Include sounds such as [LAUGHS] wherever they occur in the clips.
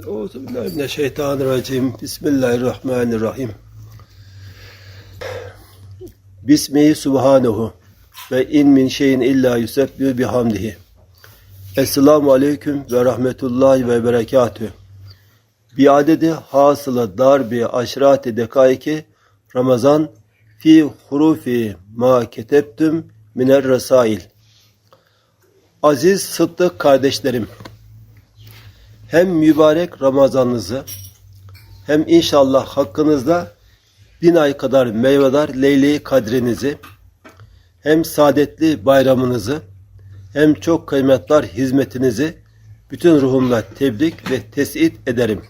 Euzubillahimineşşeytanirracim. Bismillahirrahmanirrahim. Bismihi subhanehu ve in min şeyin illa yusebbihu bihamdihi. Esselamu aleyküm ve rahmetullahi ve berekatüh. Biadedi hasıla darbi aşrati dekaiki Ramazan fi hurufi ma ketebtüm miner resail. Aziz Sıddık kardeşlerim, hem mübarek Ramazanınızı hem inşallah hakkınızda bin ay kadar meyvedar Leyle-i Kadrinizi hem saadetli bayramınızı hem çok kıymetli hizmetinizi bütün ruhumla tebrik ve tesit ederim.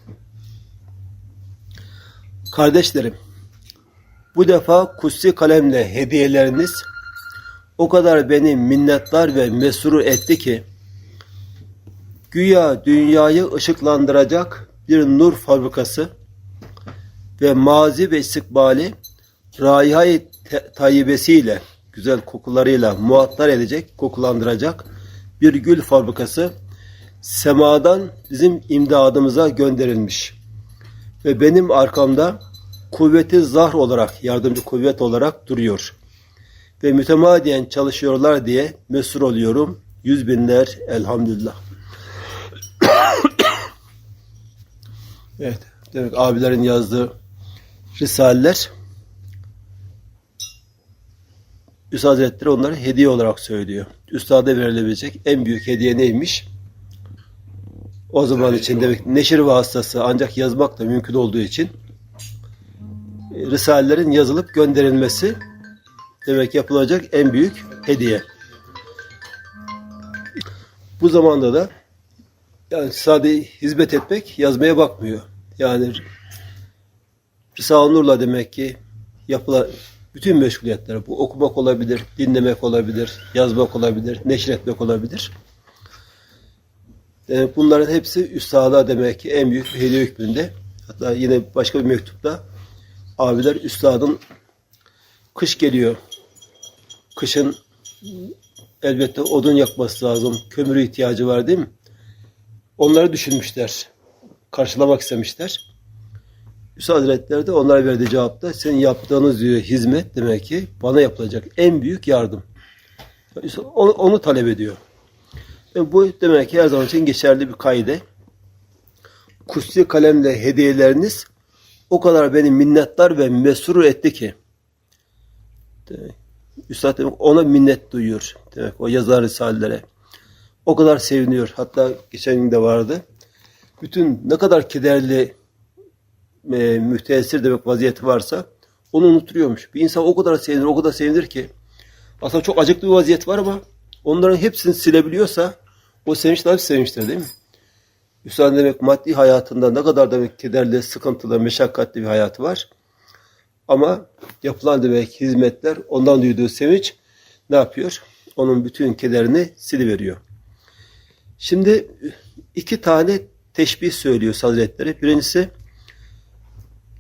Kardeşlerim, bu defa kutsi kalemle hediyeleriniz o kadar beni minnettar ve mesrur etti ki güya dünyayı ışıklandıracak bir nur fabrikası ve mazi ve istikbali raihayı tayyibesiyle, güzel kokularıyla muhattar edecek, kokulandıracak bir gül fabrikası semadan bizim imdadımıza gönderilmiş. Ve benim arkamda kuvveti zahr olarak, yardımcı kuvvet olarak duruyor. Ve mütemadiyen çalışıyorlar diye mesur oluyorum. Yüz binler elhamdülillah. Evet, demek abilerin yazdığı risaleler Üstad Hazretleri onları hediye olarak söylüyor. Üstada verilebilecek en büyük hediye neymiş? O zaman için demek neşir vasıtası ancak yazmak da mümkün olduğu için Risalelerin yazılıp gönderilmesi demek yapılacak en büyük hediye. Bu zamanda da yani sadece hizmet etmek yazmaya bakmıyor. Yani Risale-i Nur'la demek ki yapılan bütün meşguliyetler bu okumak olabilir, dinlemek olabilir, yazmak olabilir, neşretmek olabilir. Demek bunların hepsi üstada demek ki en büyük bir hediye hükmünde. Hatta yine başka bir mektupta abiler üstadın kış geliyor. Kışın elbette odun yakması lazım. Kömürü ihtiyacı var değil mi? Onları düşünmüşler. Karşılamak istemişler. Üstad Hazretleri de onlara verdiği cevapta senin yaptığınız diyor hizmet demek ki bana yapılacak en büyük yardım. Onu, onu talep ediyor. E bu demek ki her zaman için geçerli bir kaide. Kutsi kalemle hediyeleriniz o kadar beni minnettar ve mesrur etti ki. Demek, Üstad demek ona minnet duyuyor. Demek o yazar risalelere. O kadar seviniyor. Hatta geçen gün de vardı. Bütün ne kadar kederli e, müteessir demek vaziyeti varsa onu unuturuyormuş. Bir insan o kadar sevinir, o kadar sevinir ki aslında çok acıklı bir vaziyet var ama onların hepsini silebiliyorsa o sevinç daha sevinçtir değil mi? Üstad demek maddi hayatında ne kadar demek kederli, sıkıntılı, meşakkatli bir hayatı var. Ama yapılan demek hizmetler, ondan duyduğu sevinç ne yapıyor? Onun bütün kederini siliveriyor. Şimdi iki tane teşbih söylüyor Hazretleri. Birincisi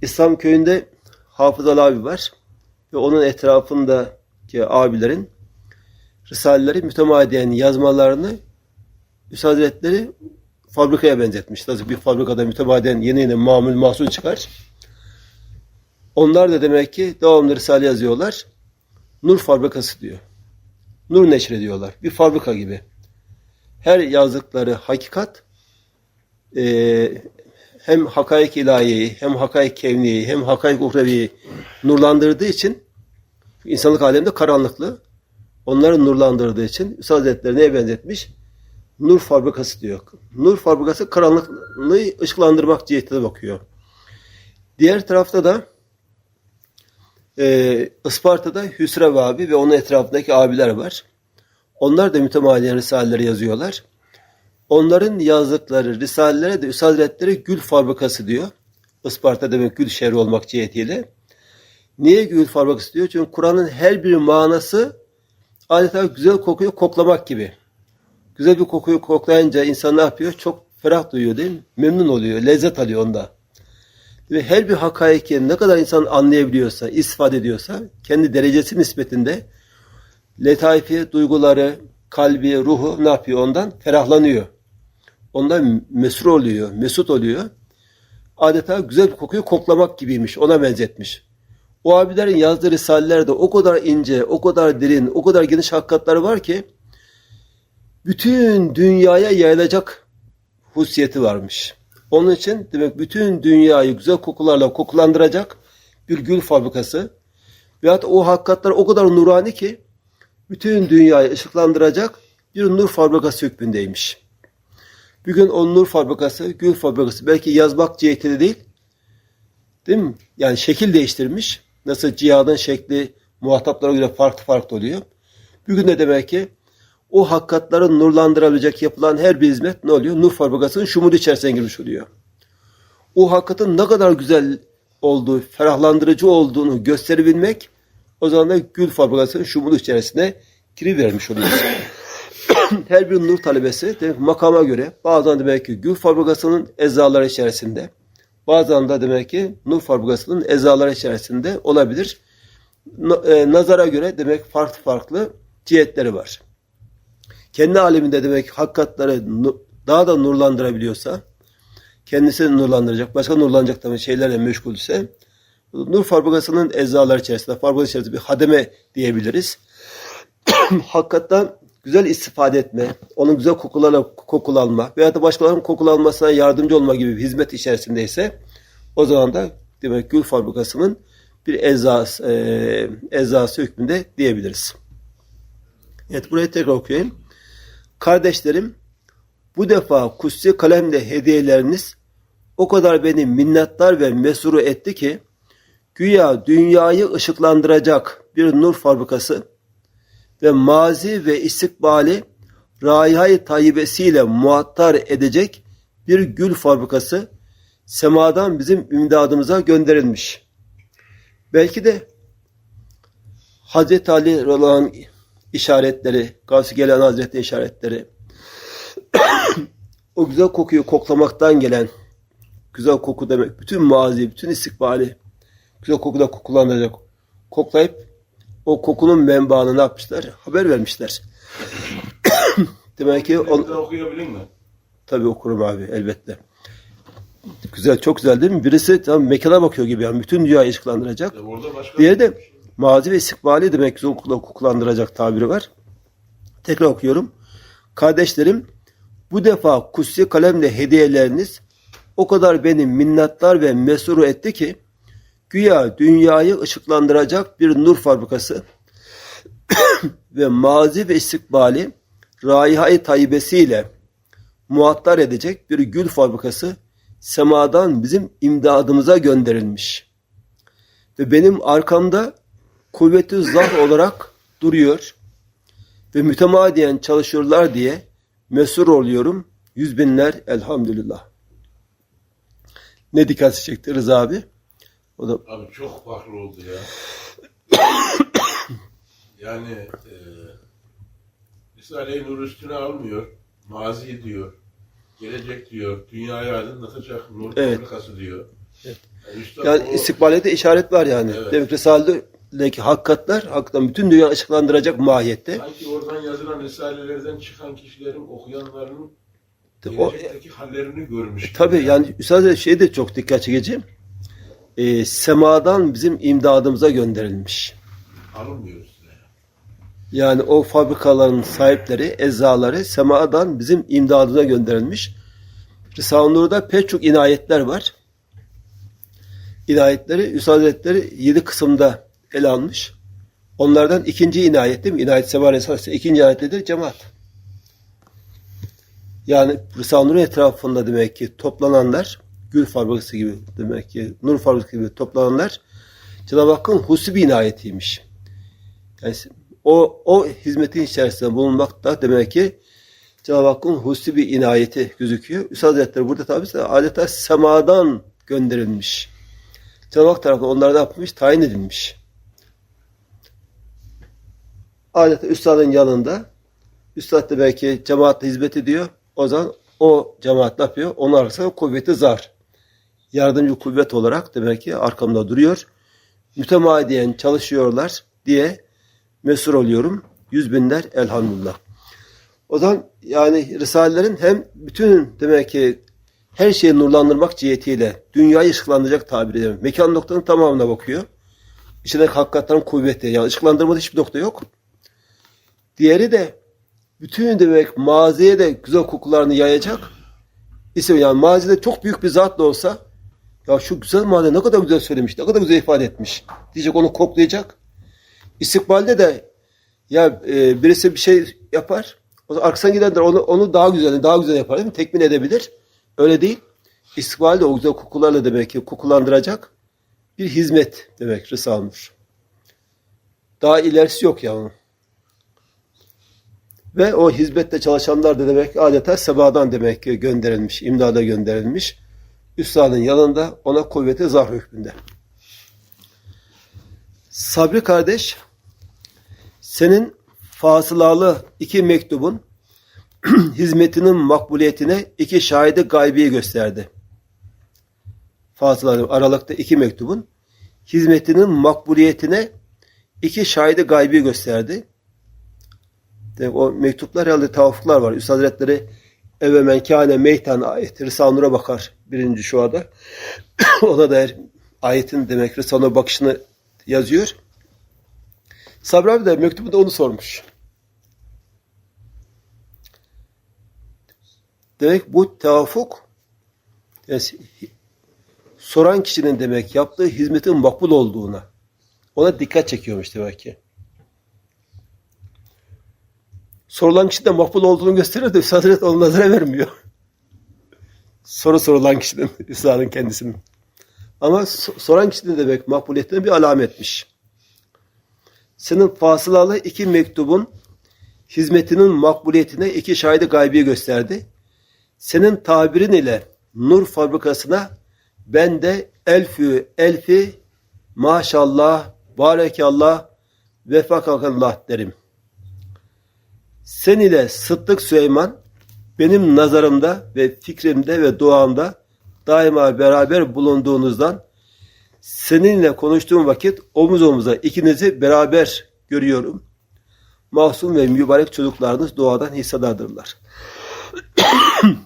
İslam köyünde Hafızalı abi var ve onun etrafındaki abilerin Risaleleri mütemadiyen yazmalarını Üstad Hazretleri fabrikaya benzetmiş. Nasıl bir fabrikada mütemadiyen yeni yeni mamul mahsul çıkar. Onlar da demek ki devamlı Risale yazıyorlar. Nur fabrikası diyor. Nur neşrediyorlar. Bir fabrika gibi. Her yazdıkları hakikat e, hem hakaik ilahiyeyi, hem hakaik kevniyeyi, hem hakaik uhreviyi nurlandırdığı için insanlık aleminde karanlıklı. Onları nurlandırdığı için Üstad Hazretleri neye benzetmiş? Nur fabrikası diyor. Nur fabrikası karanlıklığı ışıklandırmak cihetine bakıyor. Diğer tarafta da e, Isparta'da Hüsrev abi ve onun etrafındaki abiler var. Onlar da mütemadiyen risaleleri yazıyorlar. Onların yazdıkları risalelere de Üstad Hazretleri gül fabrikası diyor. Isparta demek gül şehri olmak cihetiyle. Niye gül fabrikası diyor? Çünkü Kur'an'ın her bir manası adeta güzel kokuyu koklamak gibi. Güzel bir kokuyu koklayınca insan ne yapıyor? Çok ferah duyuyor değil mi? Memnun oluyor, lezzet alıyor onda. Ve her bir hakaiki ne kadar insan anlayabiliyorsa, istifade ediyorsa kendi derecesi nispetinde letaifi, duyguları, kalbi, ruhu ne yapıyor ondan? Ferahlanıyor. ondan mesur oluyor, mesut oluyor. Adeta güzel bir kokuyu koklamak gibiymiş. Ona benzetmiş. O abilerin yazdığı risalelerde o kadar ince, o kadar derin, o kadar geniş hakikatleri var ki bütün dünyaya yayılacak husiyeti varmış. Onun için demek bütün dünyayı güzel kokularla kokulandıracak bir gül fabrikası veyahut o hakikatler o kadar nurani ki bütün dünyayı ışıklandıracak bir nur fabrikası hükmündeymiş. Bugün o nur fabrikası, gül fabrikası belki yazmak cihetiyle değil, değil mi? Yani şekil değiştirmiş. Nasıl cihadın şekli muhataplara göre farklı farklı oluyor. Bugün de demek ki o hakikatları nurlandırabilecek yapılan her bir hizmet ne oluyor? Nur fabrikasının şumulu içerisine girmiş oluyor. O hakikatin ne kadar güzel olduğu, ferahlandırıcı olduğunu gösterebilmek o zaman da gül fabrikasının şumulu içerisine girivermiş oluyor. [COUGHS] her bir nur talebesi demek makama göre bazen demek ki gül fabrikasının ezaları içerisinde bazen de demek ki nur fabrikasının ezaları içerisinde olabilir. E, nazara göre demek farklı farklı cihetleri var. Kendi aleminde demek hakikatları daha da nurlandırabiliyorsa kendisini nurlandıracak, başka nurlanacak tabii şeylerle meşgul ise nur fabrikasının eczaları içerisinde, fabrika içerisinde bir hademe diyebiliriz. [CLEARS THROAT] Hakikaten güzel istifade etme, onun güzel kokularla kokulanma veya da başkalarının kokulanmasına yardımcı olma gibi bir hizmet içerisindeyse o zaman da demek gül fabrikasının bir eczası, e, eczası hükmünde diyebiliriz. Evet burayı tekrar okuyayım. Kardeşlerim bu defa kutsi kalemle hediyeleriniz o kadar beni minnettar ve mesuru etti ki güya dünyayı ışıklandıracak bir nur fabrikası ve mazi ve istikbali raihayı tayyibesiyle muhattar edecek bir gül fabrikası semadan bizim imdadımıza gönderilmiş. Belki de Hazreti Ali olan işaretleri, Gavsi Gelen Hazretleri işaretleri, [COUGHS] o güzel kokuyu koklamaktan gelen güzel koku demek, bütün mazi, bütün istikbali güzel kokuda kokulandıracak. Koklayıp o kokunun menbaını ne yapmışlar? Haber vermişler. [COUGHS] Demek ki on, okuyabilir mi? tabii okurum abi elbette. Güzel, çok güzel değil mi? Birisi tam mekana bakıyor gibi yani bütün dünyayı ışıklandıracak. Başka Diğeri de mazi ve istikbali demek ki okula kokulandıracak tabiri var. Tekrar okuyorum. Kardeşlerim bu defa kutsi kalemle hediyeleriniz o kadar beni minnettar ve mesuru etti ki güya dünyayı ışıklandıracak bir nur fabrikası [COUGHS] ve mazi ve istikbali tayyibesiyle muhattar edecek bir gül fabrikası semadan bizim imdadımıza gönderilmiş. Ve benim arkamda kuvveti zah olarak duruyor ve mütemadiyen çalışıyorlar diye mesur oluyorum. Yüz binler elhamdülillah. Ne dikkatsi çekti Rıza abi? O da Abi çok farklı oldu ya. yani e, Risale-i Nur üstüne almıyor. Mazi diyor. Gelecek diyor. Dünyayı aydınlatacak nur Evet. fabrikası diyor. Yani, üstad yani o- istikbalde de işaret var yani. Evet. Demek Risale'deki hakikatler hakikaten bütün dünya ışıklandıracak mahiyette. sanki oradan yazılan risalelerden çıkan kişilerin, okuyanların O, gelecekteki hallerini görmüş. gibi Tabii yani Üstad şey de çok dikkat çekici. Ee, semadan bizim imdadımıza gönderilmiş. Alınmıyor üstüne. Yani o fabrikaların sahipleri, eczaları semadan bizim imdadına gönderilmiş. Risale-i Nur'da pek çok inayetler var. İnayetleri Üstad Hazretleri yedi kısımda ele almış. Onlardan ikinci inayet değil mi? İnayet Sema Resulü ikinci inayet nedir? Cemaat. Yani Risale-i Nur'un etrafında demek ki toplananlar, gül fabrikası gibi demek ki, nur fabrikası gibi toplananlar Cenab-ı Hakk'ın hususi bir inayetiymiş. Yani o, o hizmetin içerisinde bulunmak da demek ki Cenab-ı Hakk'ın hususi inayeti gözüküyor. Üstad Hazretleri burada tabi adeta semadan gönderilmiş. Cenab-ı Hak tarafından onlar ne yapmış? Tayin edilmiş. Adeta Üstad'ın yanında Üstad da belki cemaatle hizmet ediyor. O zaman o cemaat ne yapıyor? Onun arkasında kuvveti zar. Yardımcı kuvvet olarak demek ki arkamda duruyor. Mütemadiyen çalışıyorlar diye mesur oluyorum. Yüz binler elhamdülillah. O zaman yani Risalelerin hem bütün demek ki her şeyi nurlandırmak cihetiyle dünyayı ışıklandıracak tabir ediyorum. Mekan noktanın tamamına bakıyor. İçindeki hakikatlerin kuvveti. Yani ışıklandırmada hiçbir nokta yok. Diğeri de bütün demek maziye de güzel kokularını yayacak. İsim yani mazide çok büyük bir zat da olsa ya şu güzel mazi ne kadar güzel söylemiş, ne kadar güzel ifade etmiş. Diyecek onu koklayacak. İstikbalde de ya e, birisi bir şey yapar. O arkasından gidenler onu, onu daha güzel, daha güzel yapar değil mi? Tekmin edebilir. Öyle değil. İstikbalde o güzel kokularla demek ki kokulandıracak bir hizmet demek Risale-i. Daha ilerisi yok ya onun. Ve o hizmette çalışanlar da demek adeta sebadan demek ki gönderilmiş, imdada gönderilmiş. Üstadın yanında ona kuvveti zar hükmünde. Sabri kardeş, senin fasılalı iki mektubun [CLEARS THROAT] hizmetinin makbuliyetine iki şahidi gaybiyi gösterdi. Fasılalı aralıkta iki mektubun hizmetinin makbuliyetine iki şahidi gaybi gösterdi. Demek o mektuplar herhalde tavafuklar var. Üstad Hazretleri eve men kâne meytan ayeti Risale-i bakar birinci şuada. [COUGHS] Ona dair ayetin demek Nur bakışını yazıyor. Sabri abi de mektubunda onu sormuş. Demek bu tevafuk yani soran kişinin demek yaptığı hizmetin makbul olduğuna ona dikkat çekiyormuş demek ki. Sorulan kişi de makbul olduğunu gösteriyor da Üstad Hazretleri onu nazara vermiyor. Soru sorulan kişinin, [LAUGHS] Üstad'ın kendisinin. Ama so- soran kişinin demek makbuliyetine bir alametmiş. Senin fasılalı iki mektubun hizmetinin makbuliyetine iki şahidi gaybi gösterdi. Senin tabirin ile nur fabrikasına ben de elfü elfi maşallah, barekallah, vefakallah derim. Sen ile Sıddık Süleyman benim nazarımda ve fikrimde ve duamda daima beraber bulunduğunuzdan seninle konuştuğum vakit omuz omuza ikinizi beraber görüyorum. Masum ve mübarek çocuklarınız doğadan hissedardırlar. [CLEARS THROAT]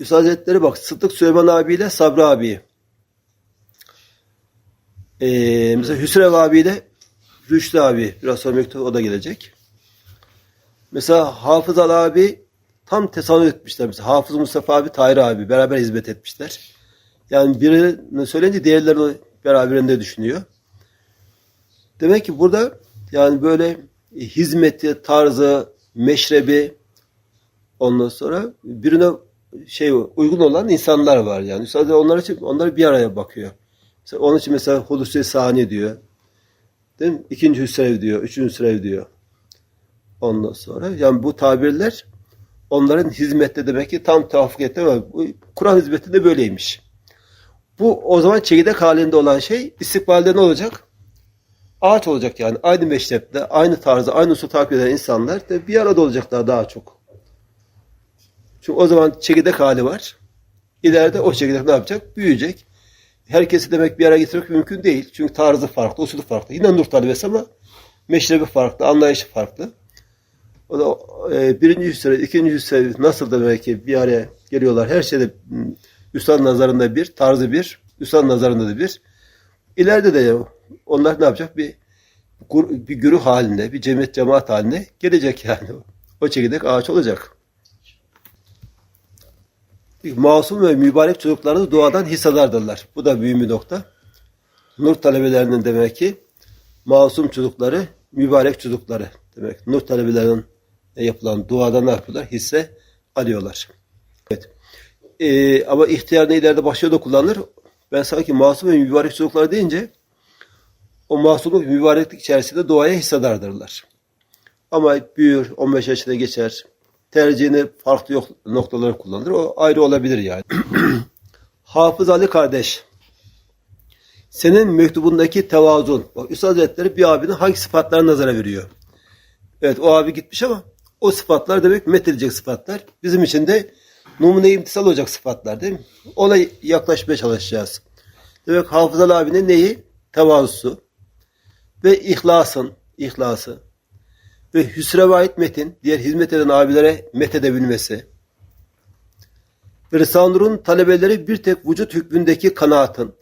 Üstad Hazretleri bak Sıddık Süleyman abiyle Sabri abi. Ee, mesela Hüsrev abiyle Rüştü abi. Biraz sonra mektup o da gelecek. Mesela Hafız Ali abi tam tesadüf etmişler. Mesela Hafız Mustafa abi, Tahir abi beraber hizmet etmişler. Yani birini söyleyince diğerleri beraberinde düşünüyor. Demek ki burada yani böyle hizmeti, tarzı, meşrebi ondan sonra birine şey uygun olan insanlar var yani. Sadece onlar için onlar bir araya bakıyor. Mesela onun için mesela Hulusi Sani diyor. Değil mi? İkinci Hüsrev diyor, üçüncü Hüsrev diyor. Ondan sonra yani bu tabirler onların hizmette demek ki tam tevafuk etti ama bu Kur'an hizmetinde böyleymiş. Bu o zaman çekirdek halinde olan şey istikbalde ne olacak? Ağaç olacak yani. Aynı meşrepte, aynı tarzda, aynı usul takip eden insanlar da bir arada olacaklar daha çok. Çünkü o zaman çekirdek hali var. İleride o çekirdek ne yapacak? Büyüyecek. Herkesi demek bir araya getirmek mümkün değil. Çünkü tarzı farklı, usulü farklı. Yine nur talebesi ama meşrebi farklı, anlayışı farklı. O da e, birinci hüsre, ikinci hüsre nasıl demek ki bir araya geliyorlar. Her şeyde m, Üstad nazarında bir, tarzı bir, Üstad nazarında da bir. İleride de onlar ne yapacak? Bir bir güruh halinde, bir cemiyet cemaat halinde gelecek yani. O çekirdek ağaç olacak. Masum ve mübarek çocuklarınız doğadan hissedardırlar. Bu da büyük bir nokta. Nur talebelerinin demek ki masum çocukları, mübarek çocukları demek. Nur talebelerinin yapılan duada ne yapıyorlar? Hisse alıyorlar. Evet. Ee, ama ihtiyar ne ileride başka da kullanılır. Ben sanki masum ve mübarek çocuklar deyince o masumluk mübareklik içerisinde doğaya hissedardırlar. Ama büyür, 15 yaşına geçer, tercihini farklı yok, noktalara kullanır. O ayrı olabilir yani. [CLEARS THROAT] Hafız Ali kardeş, senin mektubundaki tevazun. Bak Üstad Hazretleri bir abinin hangi sıfatlarını nazara veriyor. Evet o abi gitmiş ama o sıfatlar demek methedilecek sıfatlar. Bizim için de numune imtisal olacak sıfatlar değil mi? Ona yaklaşmaya çalışacağız. Demek Hafız Ali abinin neyi? Tevazusu ve ihlasın, ihlası ve hüsreve ait metin, diğer hizmet eden abilere methedebilmesi, ve Risale-i Nur'un talebeleri bir tek vücut hükmündeki kanaatın,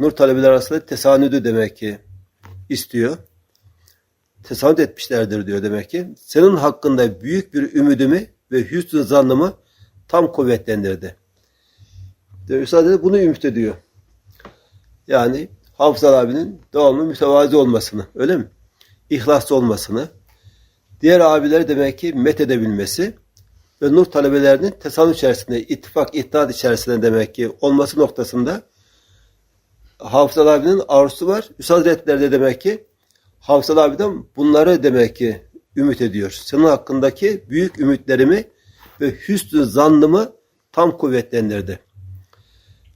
Nur talebeler arasında tesanüdü demek ki istiyor. Tesanüt etmişlerdir diyor demek ki. Senin hakkında büyük bir ümidimi ve hüsnü zannımı tam kuvvetlendirdi. Diyor, Üstad dedi, bunu ümit ediyor. Yani Hafızal abinin devamlı mütevazi olmasını, öyle mi? İhlaslı olmasını, diğer abileri demek ki met edebilmesi ve nur talebelerinin tesanüt içerisinde, ittifak, ittihat içerisinde demek ki olması noktasında Hafızal abinin arzusu var. Üstad de demek ki Hafızal abiden bunları demek ki ümit ediyor. Senin hakkındaki büyük ümitlerimi ve hüsnü zannımı tam kuvvetlendirdi.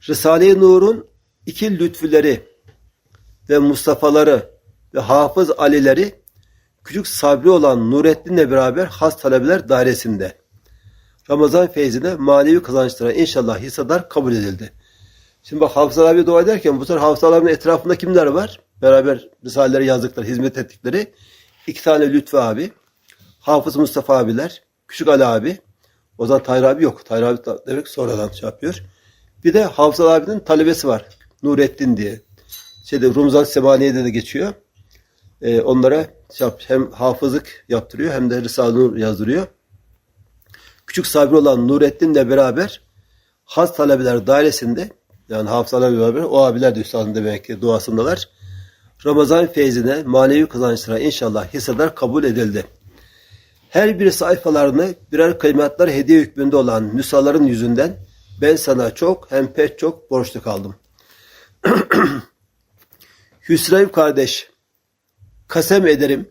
Risale-i Nur'un iki lütfüleri ve Mustafa'ları ve Hafız Ali'leri küçük sabri olan Nurettin'le beraber has talebeler dairesinde. Ramazan feyzine manevi kazançlara inşallah hissedar kabul edildi. Şimdi bak Hafız abi dua ederken bu sefer Hafız abinin etrafında kimler var? Beraber risaleleri yazdıkları, hizmet ettikleri iki tane Lütfü abi, Hafız Mustafa abiler, Küçük Ali abi, o zaman Tayyar abi yok. Tayyar abi demek sonradan şey yapıyor. Bir de Hafız abinin talebesi var. Nurettin diye. Şeyde Rumzan Semaniye'de de geçiyor. Ee, onlara şey hem hafızlık yaptırıyor hem de Risale-i Nur yazdırıyor. Küçük sabri olan Nurettin'le beraber has talebeler dairesinde yani hafızalarla beraber o abiler de üstadın demek ki duasındalar. Ramazan feyzine manevi kazançlara inşallah hissedar kabul edildi. Her bir sayfalarını birer kıymetler hediye hükmünde olan nüshaların yüzünden ben sana çok hem pek çok borçlu kaldım. [CLEARS THROAT] Hüsrev kardeş, kasem ederim,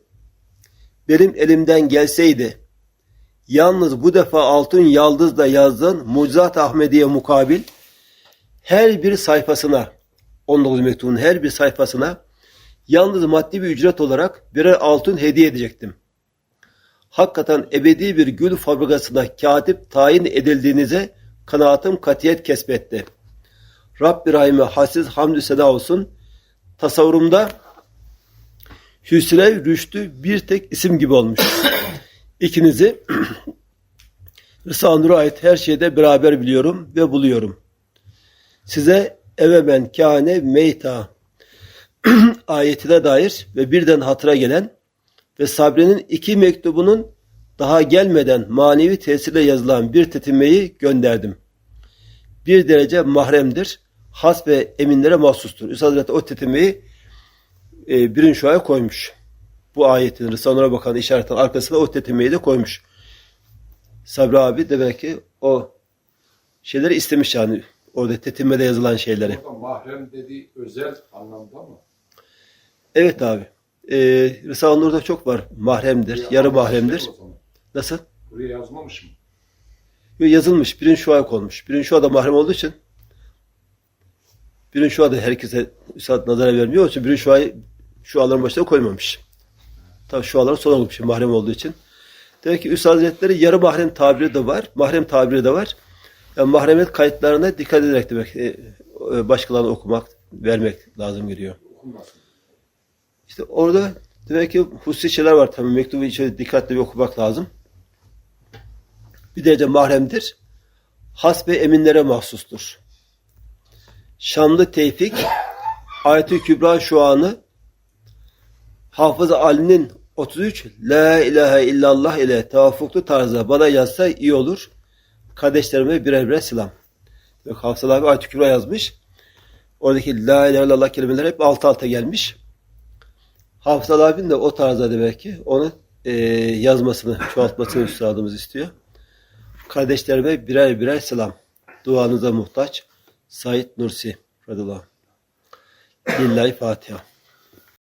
benim elimden gelseydi, yalnız bu defa altın yaldızla yazdığın Mucizat Ahmediye mukabil, her bir sayfasına, 19 mektubun her bir sayfasına, yalnız maddi bir ücret olarak birer altın hediye edecektim. Hakikaten ebedi bir gül fabrikasına katip tayin edildiğinize kanaatim katiyet kesbetti. Rabbi Rahim'e hassiz hamdü seda olsun. Tasavvurumda Hüsrev Rüştü bir tek isim gibi olmuş. [CLEARS THROAT] İkinizi [CLEARS THROAT] Rıza Nur'a ait her şeyde beraber biliyorum ve buluyorum. Size eve ben kâne meyta [CLEARS THROAT] ayetine dair ve birden hatıra gelen ve Sabri'nin iki mektubunun daha gelmeden manevi tesirle yazılan bir tetinmeyi gönderdim. Bir derece mahremdir. Has ve eminlere mahsustur. Üstad Hazretleri o tetinmeyi e, birinci şuaya koymuş. Bu ayetin Risale'ne bakan işaretin arkasına o tetinmeyi de koymuş. Sabri abi demek ki o şeyleri istemiş yani. Orada tetinmede yazılan şeyleri. Orada mahrem dediği özel anlamda mı? Evet abi. Ee, Risale-i Nur'da çok var. Mahremdir, yarı mahremdir. Nasıl? Buraya yazmamış mı? Yazılmış. Birinci şuaya konmuş. Birinci şuada mahrem olduğu için birinci şuada herkese üstad nazara vermiyor. Onun için birinci şuayı şuaların başına koymamış. Tabi şuaların son olmuş mahrem olduğu için. Demek ki Üstad Hazretleri yarı mahrem tabiri de var. Mahrem tabiri de var. Yani mahremet kayıtlarına dikkat ederek demek e, e, başkalarına okumak, vermek lazım geliyor. Okunmasın. İşte orada demek ki hususi şeyler var tabii. Mektubu içeri dikkatli bir okumak lazım. Bir derece mahremdir. Has ve eminlere mahsustur. Şamlı Tevfik Ayet-i Kübra şu anı Hafız Ali'nin 33 La ilahe illallah ile tevafuklu tarzda bana yazsa iyi olur. Kardeşlerime birer birer selam. Hafız abi Ayet-i Kübra yazmış. Oradaki La ilahe illallah kelimeleri hep alt alta gelmiş. Hafız abinin de o tarzda demek ki onu e, yazmasını, çoğaltmasını üstadımız istiyor. Kardeşlerime birer birer selam. Duanıza muhtaç. Said Nursi radıyallahu anh. Lillahi Fatiha.